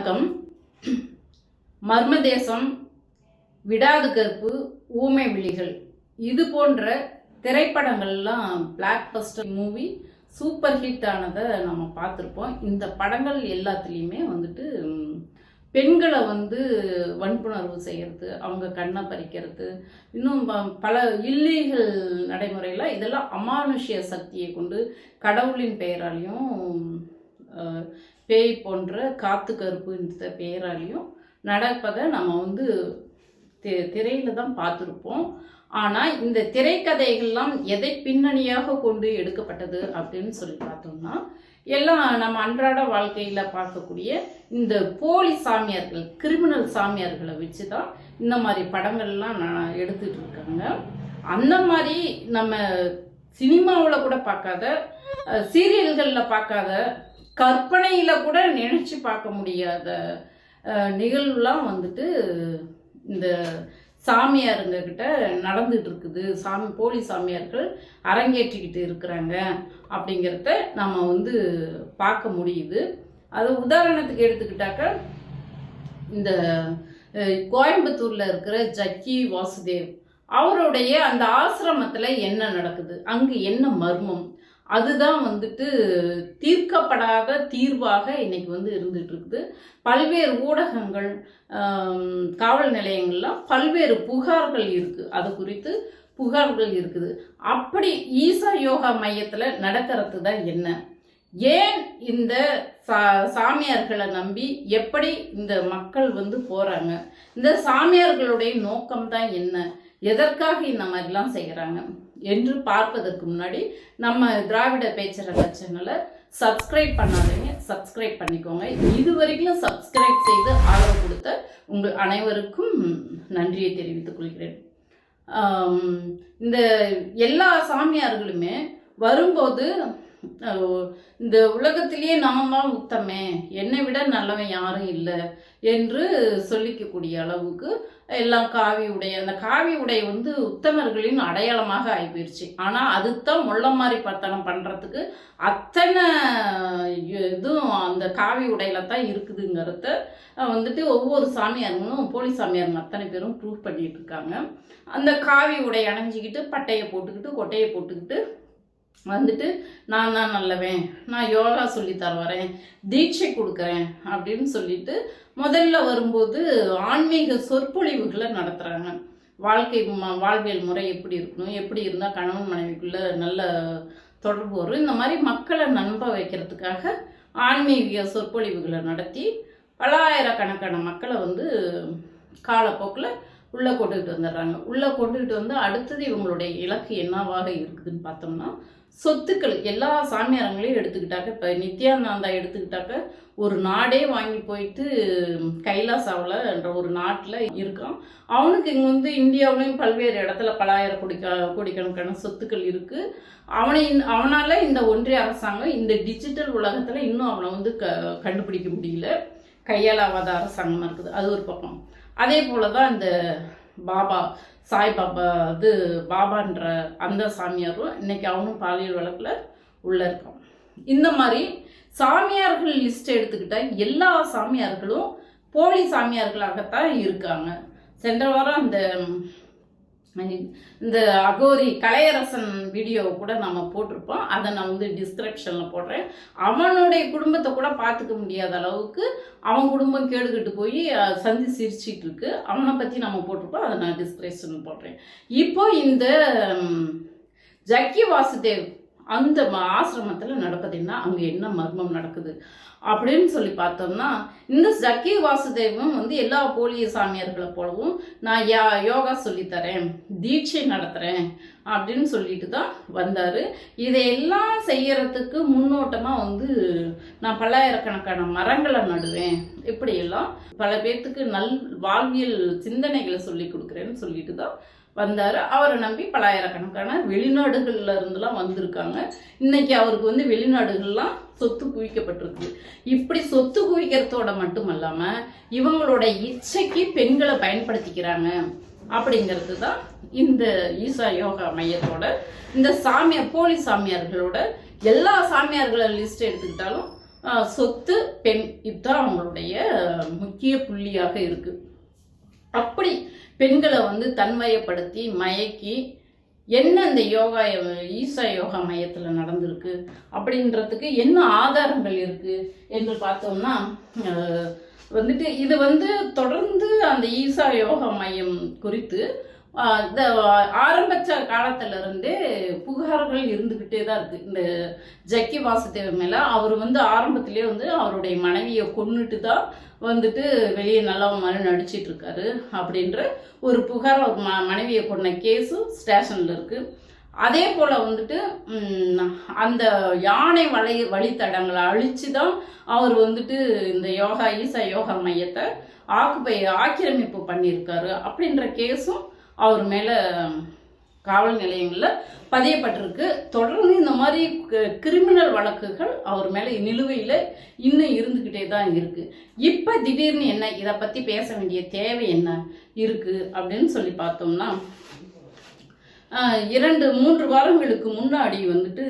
வணக்கம். மர்மதேசம் விடாது கருப்பு ஊமை விழிகள். இது போன்ற திரைப்படங்கள்லாம் blockbuster movie super hit ஆனதை நம்ம பார்த்துருப்போம். இந்த படங்கள் எல்லாத்துலேயுமே வந்துட்டு பெண்களை வந்து வன்புணர்வு செய்கிறது அவங்க கண்ணை பறிக்கிறது இன்னும் ப- பல இல்லீகல் நடைமுறையில் இதெல்லாம் அமானுஷ்ய சக்தியை கொண்டு கடவுளின் பெயராலையும் பேய் போன்ற காத்து கருப்பு இந்த பெயராலையும் நடப்பதை நம்ம வந்து தி திரையில தான் பார்த்துருப்போம். ஆனால் இந்த திரைக்கதைகள்லாம் எதை பின்னணியாக கொண்டு எடுக்கப்பட்டது அப்படின்னு சொல்லி பார்த்தோம்னா எல்லாம் நம்ம அன்றாட வாழ்க்கையில் பார்க்கக்கூடிய இந்த போலி சாமியார்கள் கிரிமினல் சாமியார்களை வச்சு தான் இந்த மாதிரி படங்கள்லாம் நான் எடுத்துட்டு இருக்காங்க அந்த மாதிரி நம்ம சினிமாவில் கூட பார்க்காத சீரியல்களில் பார்க்காத கற்பனையில் கூட நினச்சி பார்க்க முடியாத நிகழ்வுலாம் வந்துட்டு இந்த சாமியாருங்க கிட்ட நடந்துட்டு இருக்குது சாமி போலி சாமியார்கள் அரங்கேற்றிக்கிட்டு இருக்கிறாங்க அப்படிங்கிறத நம்ம வந்து பார்க்க முடியுது. அது உதாரணத்துக்கு எடுத்துக்கிட்டாக்க இந்த கோயம்புத்தூரில் இருக்கிற ஜக்கி வாசுதேவ் அவருடைய அந்த ஆசிரமத்தில் என்ன நடக்குது? அங்கு என்ன மர்மம்? அதுதான் வந்துட்டு தீர்க்கப்படாத தீர்வாக இன்னைக்கு வந்து இருந்துட்டு இருக்குது பல்வேறு ஊடகங்கள் காவல் நிலையங்கள்லாம் பல்வேறு புகார்கள் இருக்கு. அது குறித்து புகார்கள் இருக்குது. அப்படி ஈசா யோகா மையத்தில் நடக்கிறது தான் என்ன? ஏன் இந்த சா சாமியார்களை நம்பி எப்படி இந்த மக்கள் வந்து போறாங்க? இந்த சாமியார்களுடைய நோக்கம் தான் என்ன? எதற்காக இந்த மாதிரிலாம் செய்கிறாங்க என்று பார்ப்பதற்கு முன்னாடி நம்ம திராவிட பேச்சரங்க சேனலை சப்ஸ்கிரைப் பண்ணாதீங்க சப்ஸ்கிரைப் பண்ணிக்கோங்க. இது வரைக்கும் சப்ஸ்கிரைப் செய்து ஆதரவு கொடுத்த உங்கள் அனைவருக்கும் நன்றியை தெரிவித்துக் கொள்கிறேன். இந்த எல்லா சாமியார்களுமே வரும்போது இந்த உலகத்திலேயே நான் தான் உத்தமே. என்னை விட நல்லவன் யாரும் இல்லை என்று சொல்லிக்கக்கூடிய அளவுக்கு எல்லாம் காவி உடை அந்த காவி உடை வந்து உத்தமர்களின் அடையாளமாக ஆகிப்போயிடுச்சு ஆனால் அதுதான் முள்ள மாதிரி பத்தனம் பண்ணுறதுக்கு அத்தனை இதுவும் அந்த காவி உடையில தான் இருக்குதுங்கிறத வந்துட்டு ஒவ்வொரு சாமியாருங்களும் போலி சாமியாருங்க அத்தனை பேரும் ப்ரூவ் பண்ணிட்டு இருக்காங்க. அந்த காவி உடை அணைஞ்சிக்கிட்டு பட்டையை போட்டுக்கிட்டு கொட்டையை போட்டுக்கிட்டு வந்துட்டு நான் தான் நல்லவன். நான் யோகா சொல்லி தர வரேன். தீட்சை கொடுக்குறேன். அப்படின்னு சொல்லிட்டு முதல்ல வரும்போது ஆன்மீக சொற்பொழிவுகளை நடத்துகிறாங்க வாழ்க்கை வாழ்வியல் முறை எப்படி இருக்கணும் எப்படி இருந்தால் கணவன் மனைவிக்குள்ள நல்ல தொடர்பு வரும். இந்த மாதிரி மக்களை நம்ப வைக்கிறதுக்காக ஆன்மீக சொற்பொழிவுகளை நடத்தி பல்லாயிரக்கணக்கான மக்களை வந்து காலப்போக்கில் உள்ளே கொண்டுகிட்டு வந்துடுறாங்க. உள்ளே கொண்டுகிட்டு வந்து அடுத்தது இவங்களுடைய இலக்கு என்னவாக இருக்குதுன்னு பார்த்தோம்னா சொத்துக்கள் எல்லா சாமியாரங்களையும் எடுத்துக்கிட்டாக்க இப்போ நித்யானந்தா எடுத்துக்கிட்டாக்க ஒரு நாடே வாங்கி போயிட்டு கைலாசாவில் என்ற ஒரு நாட்டில் இருக்கான். அவனுக்கு இங்கே வந்து இந்தியாவிலையும் பல்வேறு இடத்துல பலாயிரம் கோடிக்க கோடிக்கணக்கான சொத்துக்கள் இருக்குது அவனை அவனால் இந்த ஒன்றிய அரசாங்கம் இந்த டிஜிட்டல் உலகத்தில் இன்னும் அவனை வந்து க கண்டுபிடிக்க முடியல. கையாலாவாத அரசாங்கமாக இருக்குது. அது ஒரு பக்கம். அதே போல தான் இந்த பாபா சாய்பாபா இது பாபான்ற அந்த சாமியாரும் இன்னைக்கு அவனும் பாலியல் வழக்கில் உள்ள இருக்கான். இந்த மாதிரி சாமியார்கள் லிஸ்ட் எடுத்துக்கிட்டால் எல்லா சாமியார்களும் போலி சாமியார்களாகத்தான் இருக்காங்க. சென்ற வாரம் அந்த இந்த அகோரி கலையரசன் வீடியோ கூட நம்ம போட்டிருப்போம். அதை நான் வந்து டிஸ்கிரிப்ஷனில் போடுறேன். அவனுடைய குடும்பத்தை கூட பார்த்துக்க முடியாத அளவுக்கு அவன் குடும்பம் கேடுகிட்டு போய் சந்தி சிரிச்சிட்டு இருக்கு. அவனை பற்றி நம்ம போட்டிருப்போம். அதை நான் டிஸ்கிரிப்ஷன் போடுறேன். இப்போ இந்த ஜக்கி வாசுதேவ் அந்த ஆசிரமத்தில் நடப்பது அங்கே என்ன மர்மம் நடக்குது? அப்படின்னு சொல்லி பார்த்தோம்னா இந்த ஜக்கி வாசுதேவும் வந்து எல்லா போலிய சாமியார்களை போலவும் நான் யா யோகா சொல்லித்தரேன் தீட்சை நடத்துகிறேன் அப்படின்னு சொல்லிட்டு தான் வந்தார். இதையெல்லாம் செய்யறதுக்கு முன்னோட்டமாக வந்து நான் பல்லாயிரக்கணக்கான மரங்களை நடுவேன். இப்படியெல்லாம் பல பேர்த்துக்கு நல் வாழ்வியல் சிந்தனைகளை சொல்லி கொடுக்குறேன்னு சொல்லிட்டு தான் வந்தார். அவரை நம்பி பலாயிரக்கணக்கான வெளிநாடுகளில் இருந்துலாம் வந்திருக்காங்க. இன்னைக்கு அவருக்கு வந்து வெளிநாடுகள்லாம் சொத்து குவிக்கப்பட்டிருக்கு. இப்படி சொத்து குவிக்கிறதோட மட்டும் இல்லாமல் இவங்களோட இச்சைக்கு பெண்களை பயன்படுத்திக்கிறாங்க அப்படிங்கிறது தான் இந்த ஈசா யோகா மையத்தோட இந்த சாமியார் போலி சாமியார்களோட எல்லா சாமியார்களை லிஸ்ட் எடுத்துக்கிட்டாலும் சொத்து பெண் இதுதான் அவங்களுடைய முக்கிய புள்ளியாக இருக்கு. அப்படி பெண்களை வந்து தன்மயப்படுத்தி மயக்கி என்ன இந்த யோகா ஈசா யோகா மையத்தில் நடந்திருக்கு? அப்படின்றதுக்கு என்ன ஆதாரங்கள் இருக்குது என்று பார்த்தோம்னா வந்துட்டு இது வந்து தொடர்ந்து அந்த ஈசா யோகா மையம் குறித்து இந்த ஆரம்பிச்ச காலத்துல இருந்தே புகார்கள் இருந்துக்கிட்டே தான் இருக்குது இந்த ஜக்கி வாசுதேவ மேலே அவர் வந்து ஆரம்பத்திலே வந்து அவருடைய மனைவியை கொன்னுட்டு தான் வந்துட்டு வெளியே நல்லா மாதிரி நடிச்சிட்டு இருக்காரு அப்படின்ற ஒரு புகார் அவர் ம மனைவியை கொண்ட கேஸும் ஸ்டேஷனில் இருக்குது அதே போல் வந்துட்டு அந்த யானை வலை வழித்தடங்களை அழித்து தான் அவர் வந்துட்டு இந்த யோகா ஈசா யோகா மையத்தை ஆக்குப்பை ஆக்கிரமிப்பு பண்ணியிருக்காரு அப்படின்ற கேஸும் அவர் மேலே காவல் நிலையங்களில் பதியப்பட்டிருக்கு. தொடர்ந்து இந்த மாதிரி க- கிரிமினல் வழக்குகள் அவர் மேலே நிலுவையில் இன்னும் இருந்துக்கிட்டே தான் இருக்குது இப்போ திடீர்னு என்ன இதை பற்றி பேச வேண்டிய தேவை என்ன இருக்குது அப்படின்னு சொல்லி பார்த்தோம்னா இரண்டு மூன்று வாரங்களுக்கு முன்னாடி வந்துட்டு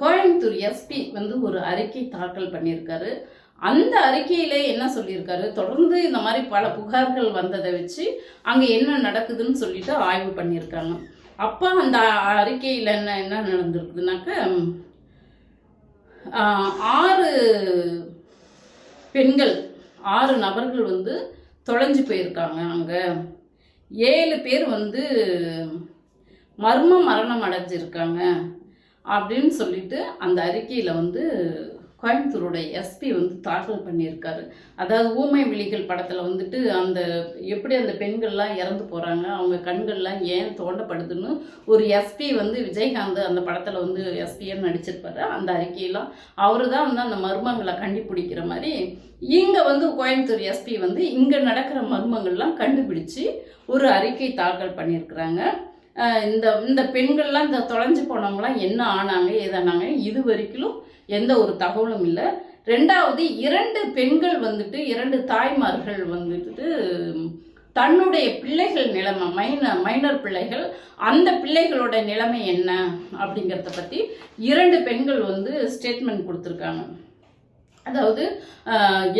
கோயம்புத்தூர் எஸ்பி வந்து ஒரு அறிக்கை தாக்கல் பண்ணியிருக்காரு. அந்த அறிக்கையில் என்ன சொல்லியிருக்காரு? தொடர்ந்து இந்த மாதிரி பல புகார்கள் வந்ததை வச்சு அங்கே என்ன நடக்குதுன்னு சொல்லிட்டு ஆய்வு பண்ணியிருக்காங்க. அப்போ அந்த அறிக்கையில் என்ன என்ன நடந்திருக்குதுனாக்க ஆறு பெண்கள் ஆறு நபர்கள் வந்து தொலைஞ்சு போயிருக்காங்க அங்கே. ஏழு பேர் வந்து மர்ம மரணம் அடைஞ்சிருக்காங்க அப்படின்னு சொல்லிட்டு அந்த அறிக்கையில் வந்து கோயம்புத்தூரோட எஸ்பி வந்து தாக்கல் பண்ணியிருக்காரு. அதாவது ஊமை விழிகள் படத்தில் வந்துட்டு அந்த எப்படி அந்த பெண்கள்லாம் இறந்து போகிறாங்க அவங்க கண்கள்லாம் ஏன் தோண்டப்படுதுன்னு ஒரு எஸ்பி வந்து விஜயகாந்த் அந்த படத்தில் வந்து எஸ்பியாக நடிச்சிருப்பாரு. அந்த அறிக்கையெல்லாம் அவர் தான் வந்து அந்த மர்மங்களை கண்டுபிடிக்கிற மாதிரி இங்கே வந்து கோயம்புத்தூர் எஸ்பி வந்து இங்கே நடக்கிற மர்மங்கள்லாம் கண்டுபிடிச்சு ஒரு அறிக்கை தாக்கல் பண்ணியிருக்கிறாங்க. இந்த இந்த பெண்கள்லாம் இந்த தொலைஞ்சு போனவங்களாம் என்ன ஆனாங்க ஏதானாங்க இது வரைக்கும் எந்த ஒரு தகவலும் இல்லை. ரெண்டாவது இரண்டு பெண்கள் வந்துட்டு இரண்டு தாய்மார்கள் வந்துட்டு தன்னுடைய பிள்ளைகள் நிலைமை மைனர் மைனர் பிள்ளைகள் அந்த பிள்ளைகளோட நிலைமை என்ன அப்படிங்கிறத பற்றி இரண்டு பெண்கள் வந்து ஸ்டேட்மெண்ட் கொடுத்துருக்காங்க. அதாவது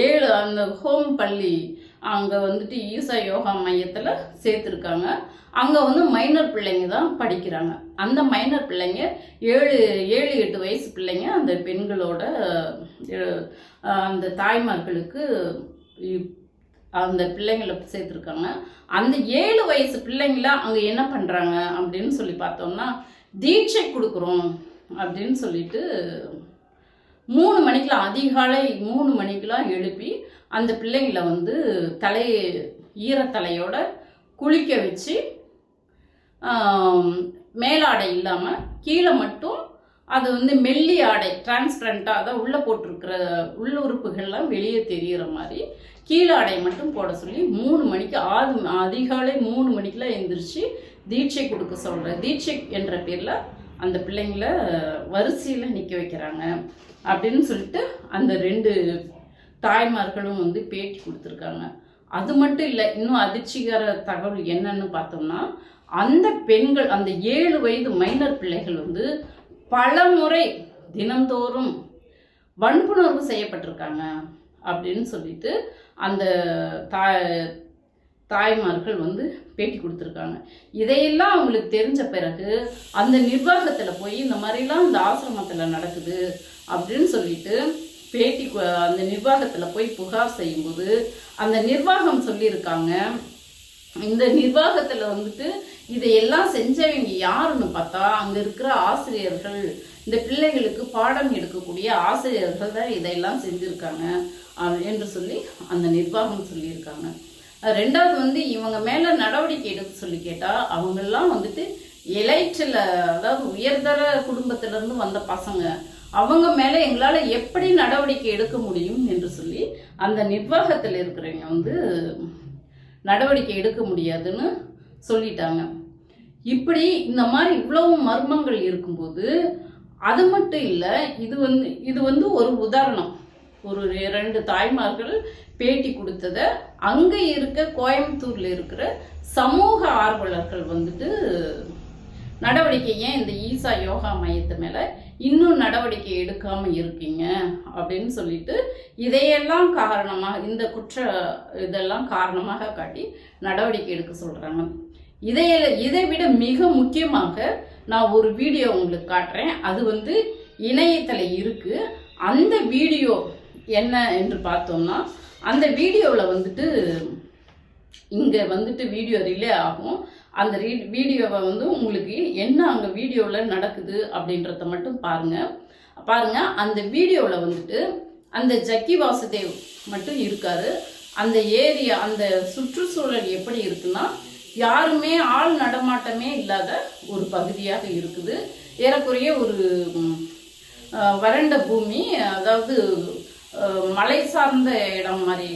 ஏழு அந்த ஹோம் பள்ளி அங்கே வந்துட்டு ஈசா யோகா மையத்தில் சேர்த்துருக்காங்க. அங்கே வந்து மைனர் பிள்ளைங்க தான் படிக்கிறாங்க. அந்த மைனர் பிள்ளைங்க ஏழு ஏழு எட்டு வயசு பிள்ளைங்க அந்த பெண்களோட அந்த தாய்மார்களுக்கு அந்த பிள்ளைங்களை சேர்த்துருக்காங்க. அந்த ஏழு வயசு பிள்ளைங்களாம் அங்கே என்ன பண்ணுறாங்க அப்படின்னு சொல்லி பார்த்தோம்னா தீட்சை கொடுக்குறோம் அப்படின்னு சொல்லிட்டு மூணு மணிக்கெலாம் அதிகாலை மூணு மணிக்கெலாம் எழுப்பி அந்த பிள்ளைங்களை வந்து தலை ஈரத்தலையோட குளிக்க வச்சு மேலாடை இல்லாமல் கீழே மட்டும் அது வந்து மெல்லி ஆடை டிரான்ஸ்பரண்ட்டாக தான் உள்ளே போட்டிருக்கிற உள்ளுறுப்புகள்லாம் வெளியே தெரிகிற மாதிரி கீழாடை மட்டும் போட சொல்லி மூணு மணிக்கு ஆறு அதிகாலை மூணு மணிக்கெலாம் எழுந்திரிச்சு தீட்சை கொடுக்க சொல்கிற தீட்சை என்ற பேரில் அந்த பிள்ளைங்கள வரிசையில் நிற்க வைக்கிறாங்க அப்படின்னு சொல்லிட்டு அந்த ரெண்டு தாய்மார்களும் வந்து பேட்டி கொடுத்துருக்காங்க. அது மட்டும் இல்லை இன்னும் அதிர்ச்சிகர தகவல் என்னன்னு பார்த்தோம்னா அந்த பெண்கள் அந்த ஏழு வயது மைனர் பிள்ளைகள் வந்து பல முறை தினந்தோறும் வன்புணர்வு செய்யப்பட்டிருக்காங்க அப்படின்னு சொல்லிட்டு அந்த தாய் தாய்மார்கள் வந்து பேட்டி கொடுத்துருக்காங்க. இதையெல்லாம் அவங்களுக்கு தெரிஞ்ச பிறகு அந்த நிர்வாகத்தில் போய் இந்த மாதிரிலாம் இந்த ஆசிரமத்தில் நடக்குது அப்படின்னு சொல்லிட்டு பேட்டி அந்த நிர்வாகத்தில் போய் புகார் செய்யும்போது அந்த நிர்வாகம் சொல்லியிருக்காங்க இந்த நிர்வாகத்தில் வந்துட்டு இதையெல்லாம் செஞ்சவங்க யாருன்னு பார்த்தா அங்கே இருக்கிற ஆசிரியர்கள் இந்த பிள்ளைகளுக்கு பாடம் எடுக்கக்கூடிய ஆசிரியர்கள் தான் இதையெல்லாம் செஞ்சுருக்காங்க என்று சொல்லி அந்த நிர்வாகம் சொல்லியிருக்காங்க. ரெண்டாவது வந்து இவங்க மேலே நடவடிக்கை எடுக்க சொல்லி கேட்டால் அவங்கெல்லாம் வந்துட்டு எலைட்டில் அதாவது உயர்தர குடும்பத்திலேருந்து வந்த பசங்க அவங்க மேலே எங்களால் எப்படி நடவடிக்கை எடுக்க முடியும் என்று சொல்லி அந்த நிர்வாகத்தில் இருக்கிறவங்க வந்து நடவடிக்கை எடுக்க முடியாதுன்னு சொல்லிட்டாங்க. இப்படி இந்த மாதிரி இவ்வளவு மர்மங்கள் இருக்கும்போது அது மட்டும் இல்லை இது வந்து இது வந்து ஒரு உதாரணம். ஒரு ரெண்டு தாய்மார்கள் பேட்டி கொடுத்ததை அங்கே இருக்க கோயம்புத்தூரில் இருக்கிற சமூக ஆர்வலர்கள் வந்துட்டு நடவடிக்கை ஏன் இந்த ஈசா யோகா மையத்து மேலே இன்னும் நடவடிக்கை எடுக்காம இருக்கீங்க அப்படின்னு சொல்லிட்டு இதையெல்லாம் காரணமாக இந்த குற்ற இதெல்லாம் காரணமாக காட்டி நடவடிக்கை எடுக்க சொல்றாங்க. இதை இதை விட மிக முக்கியமாக நான் ஒரு வீடியோ உங்களுக்கு காட்டுறேன். அது வந்து இணையத்தில் இருக்கு. அந்த வீடியோ என்ன என்று பார்த்தோம்னா அந்த வீடியோவில் வந்துட்டு இங்கே வந்துட்டு வீடியோ ரிலே ஆகும். அந்த ரீ வீடியோவை வந்து உங்களுக்கு என்ன அங்கே வீடியோவில் நடக்குது அப்படின்றத மட்டும் பாருங்கள் பாருங்கள் அந்த வீடியோவில் வந்துட்டு அந்த ஜக்கி வாசுதேவ் மட்டும் இருக்கார். அந்த ஏரியா அந்த சுற்றுச்சூழல் எப்படி இருக்குன்னா யாருமே ஆள் நடமாட்டமே இல்லாத ஒரு பகுதியாக இருக்குது. ஏறக்குறைய ஒரு வறண்ட பூமி அதாவது மலை சார்ந்த இடம் மாதிரி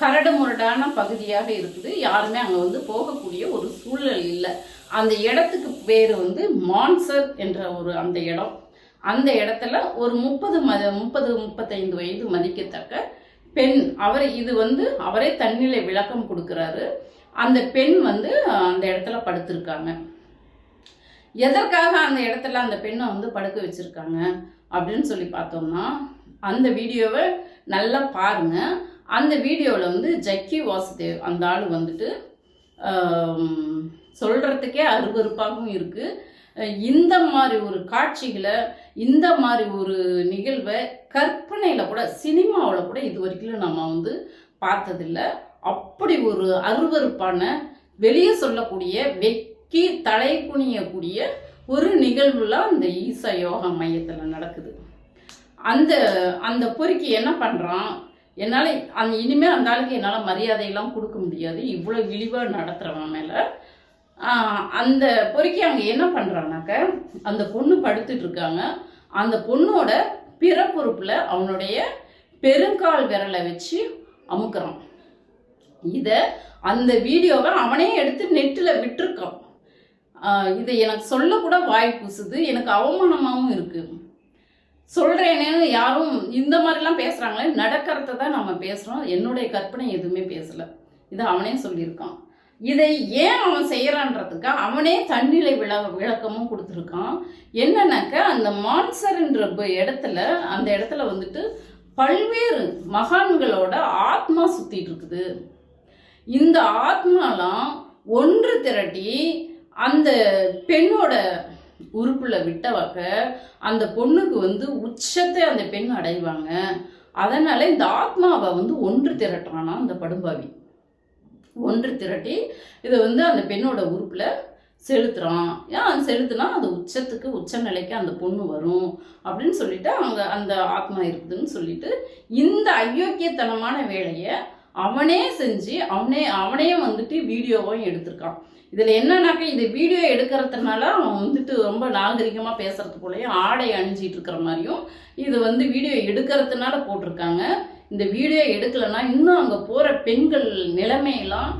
கரடு முரடான பகுதியாக இருக்குது. யாருமே அங்கே வந்து போகக்கூடிய ஒரு சூழல் இல்லை. அந்த இடத்துக்கு பேர் வந்து மான்சர் என்ற ஒரு அந்த இடம். அந்த இடத்துல ஒரு முப்பது மத முப்பது முப்பத்தைந்து வயது மதிக்கத்தக்க பெண் அவர் இது வந்து அவரே தன்னிலை விளக்கம் கொடுக்குறாரு. அந்த பெண் வந்து அந்த இடத்துல படுத்திருக்காங்க. எதற்காக அந்த இடத்துல அந்த பெண்ணை வந்து படுக்க வச்சிருக்காங்க? அப்படின்னு சொல்லி பார்த்தோம்னா அந்த வீடியோவை நல்லா பாருங்க. அந்த வீடியோவில் வந்து ஜக்கி வாசுதேவ் அந்த ஆள் வந்துட்டு சொல்கிறதுக்கே அருவறுப்பாகவும் அருவருப்பாகவும் இந்த மாதிரி ஒரு காட்சிகளை இந்த மாதிரி ஒரு நிகழ்வை கற்பனையில் கூட சினிமாவில் கூட இது வரைக்கும் நம்ம வந்து பார்த்ததில்ல. அப்படி ஒரு அருவருப்பான வெளியே சொல்லக்கூடிய வெக்கி தலை குனியக்கூடிய ஒரு நிகழ்வுலாம் அந்த ஈசா யோகா மையத்தில் நடக்குது. அந்த அந்த பொறுக்கி என்ன பண்ணுறான் என்னால் அந்த இனிமேல் அந்த ஆளுக்கு என்னால் மரியாதையெல்லாம் கொடுக்க முடியாது. இவ்வளோ இழிவாக நடத்துகிறவன் மேலே. அந்த பொறுக்கி அங்கே என்ன பண்ணுறானாக்க அந்த பொண்ணு படுத்துட்டு இருக்காங்க. அந்த பொண்ணோட பிறப்புறுப்பில் அவனுடைய பெருங்கால் விரலை வச்சு அமுக்குறான். இதை அந்த வீடியோவை அவனே எடுத்து நெட்டில் விட்டுருக்கான். இதை எனக்கு சொல்லக்கூட வாய் பூசுது. எனக்கு அவமானமாகவும் இருக்குது சொல்கிறேனேன்னு யாரும் இந்த மாதிரிலாம் பேசுகிறாங்களே நடக்கிறத தான் நம்ம பேசுகிறோம் என்னுடைய கற்பனை எதுவுமே பேசலை. இதை அவனே சொல்லியிருக்கான். இதை ஏன் அவன் செய்கிறான்றதுக்கு அவனே தன்னிலை விள விளக்கமும் கொடுத்துருக்கான். என்னன்னாக்க அந்த மான்சர்ன்ற இடத்துல அந்த இடத்துல வந்துட்டு பல்வேறு மகான்களோட ஆத்மா சுற்றிட்டு இருக்குது இந்த ஆத்மாலாம் ஒன்று திரட்டி அந்த பெண்ணோட உறுப்புல விட்டவாக்க அந்த பொண்ணுக்கு வந்து உச்சத்தை அந்த பெண் அடைவாங்க. அதனால இந்த ஆத்மாவை வந்து ஒன்று திரட்டுறானா அந்த படும்பாவி. ஒன்று திரட்டி இதை வந்து அந்த பெண்ணோட உறுப்புல செலுத்துறான். ஏன் அது செலுத்துனா அது உச்சத்துக்கு உச்ச நிலைக்கு அந்த பொண்ணு வரும் அப்படின்னு சொல்லிட்டு அங்கே அந்த ஆத்மா இருக்குதுன்னு சொல்லிட்டு இந்த அயோக்கியத்தனமான வேலையை அவனே செஞ்சு அவனே அவனே வந்துட்டு வீடியோவும் எடுத்திருக்கான். இதில் என்னன்னாக்கா இந்த வீடியோ எடுக்கிறதுனால அவன் வந்துட்டு ரொம்ப நாகரிகமாக பேசுறது போலயும் ஆடை அணிஞ்சிட்டு இருக்கிற மாதிரியும் இது வந்து வீடியோ எடுக்கிறதுனால போட்டிருக்காங்க. இந்த வீடியோ எடுக்கலைன்னா இன்னும் அங்கே போகிற பெண்கள் நிலைமையெல்லாம்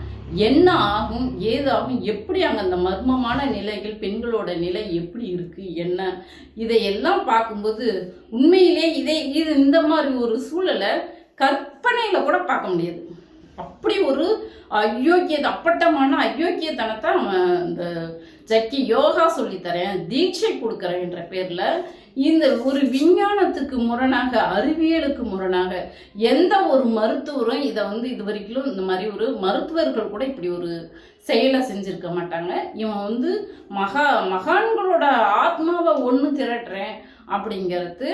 என்ன ஆகும் ஏதாகும் எப்படி அங்கே அந்த மர்மமான நிலைகள் பெண்களோட நிலை எப்படி இருக்குது என்ன? இதையெல்லாம் பார்க்கும்போது உண்மையிலே இதை இது இந்த மாதிரி ஒரு சூழலை கற் கற்பனையில் கூட பார்க்க முடியாது. அப்படி ஒரு அயோக்கியது அப்பட்டமான அயோக்கியத்தனத்தை அவன் இந்த ஜக்கி யோகா சொல்லித்தரேன் தீட்சை கொடுக்குறேன் என்ற பேரில் இந்த ஒரு விஞ்ஞானத்துக்கு முரணாக அறிவியலுக்கு முரணாக எந்த ஒரு மருத்துவரும் இதை வந்து இது வரைக்கும் இந்த மாதிரி ஒரு மருத்துவர்கள் கூட இப்படி ஒரு செயலை செஞ்சுருக்க மாட்டாங்க. இவன் வந்து மகா மகான்களோட ஆத்மாவை ஒன்று திரட்டுறேன் அப்படிங்கிறது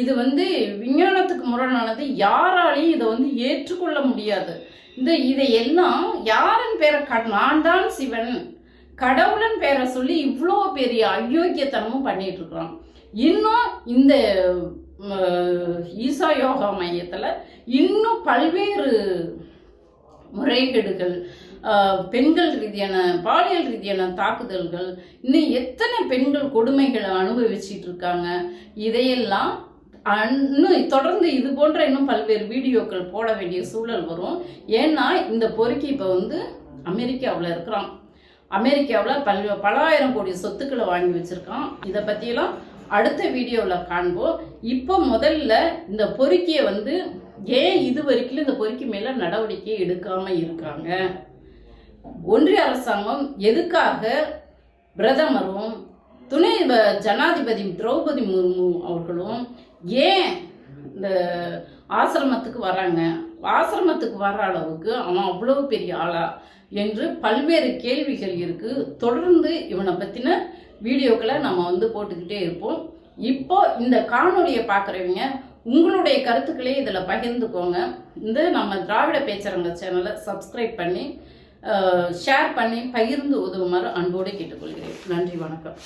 இது வந்து விஞ்ஞானத்துக்கு முரணானது யாராலையும் இதை வந்து ஏற்றுக்கொள்ள முடியாது. இந்த இதை எல்லாம் யாரன் பேரை க நான் தான் சிவன். கடவுளன் பேரை சொல்லி இவ்வளோ பெரிய அயோக்கியத்தனமும் பண்ணிட்டு இருக்கிறான். இன்னும் இந்த ஈசா யோகா மையத்தில் இன்னும் பல்வேறு முறைகேடுகள் பெண்கள் ரீதியான பாலியல் ரீதியான தாக்குதல்கள் இன்னும் எத்தனை பெண்கள் கொடுமைகளை அனுபவிச்சிட்டு இருக்காங்க இதையெல்லாம் இன்னும் தொடர்ந்து இது போன்ற இன்னும் பல்வேறு வீடியோக்கள் போட வேண்டிய சூழல் வரும். ஏன்னா இந்த பொறுக்கி இப்போ வந்து அமெரிக்காவில் இருக்கிறான். அமெரிக்காவில் பல் பலாயிரம் கோடி சொத்துக்களை வாங்கி வச்சுருக்கான். இதை பற்றியெல்லாம் அடுத்த வீடியோவில் காண்போம். இப்போ முதல்ல இந்த பொறுக்கியை வந்து ஏன் இது வரைக்கும் இந்த பொறுக்கி மேலே நடவடிக்கை எடுக்காமல் இருக்காங்க? ஒன்றிய அரசாங்கம் எதுக்காக பிரதமரும் துணை வ- ஜனாதிபதி திரௌபதி முர்மு அவர்களும் ஏன் இந்த ஆசிரமத்துக்கு வராங்க? ஆசிரமத்துக்கு வர்ற அளவுக்கு அவன் அவ்வளவு பெரிய ஆளா என்று பல்வேறு கேள்விகள் இருக்கு. தொடர்ந்து இவனை பற்றின வீடியோக்களை நம்ம வந்து போட்டுக்கிட்டே இருப்போம். இப்போ இந்த காணொலியை பார்க்குறவங்க உங்களுடைய கருத்துக்களே இதில் பகிர்ந்துக்கோங்க. இந்த நம்ம திராவிட பேச்சரங்க சேனலை சப்ஸ்கிரைப் பண்ணி ஷேர் பண்ணி பகிர்ந்து உதவுமாறு அன்போடு கேட்டுக்கொள்கிறேன். நன்றி வணக்கம்.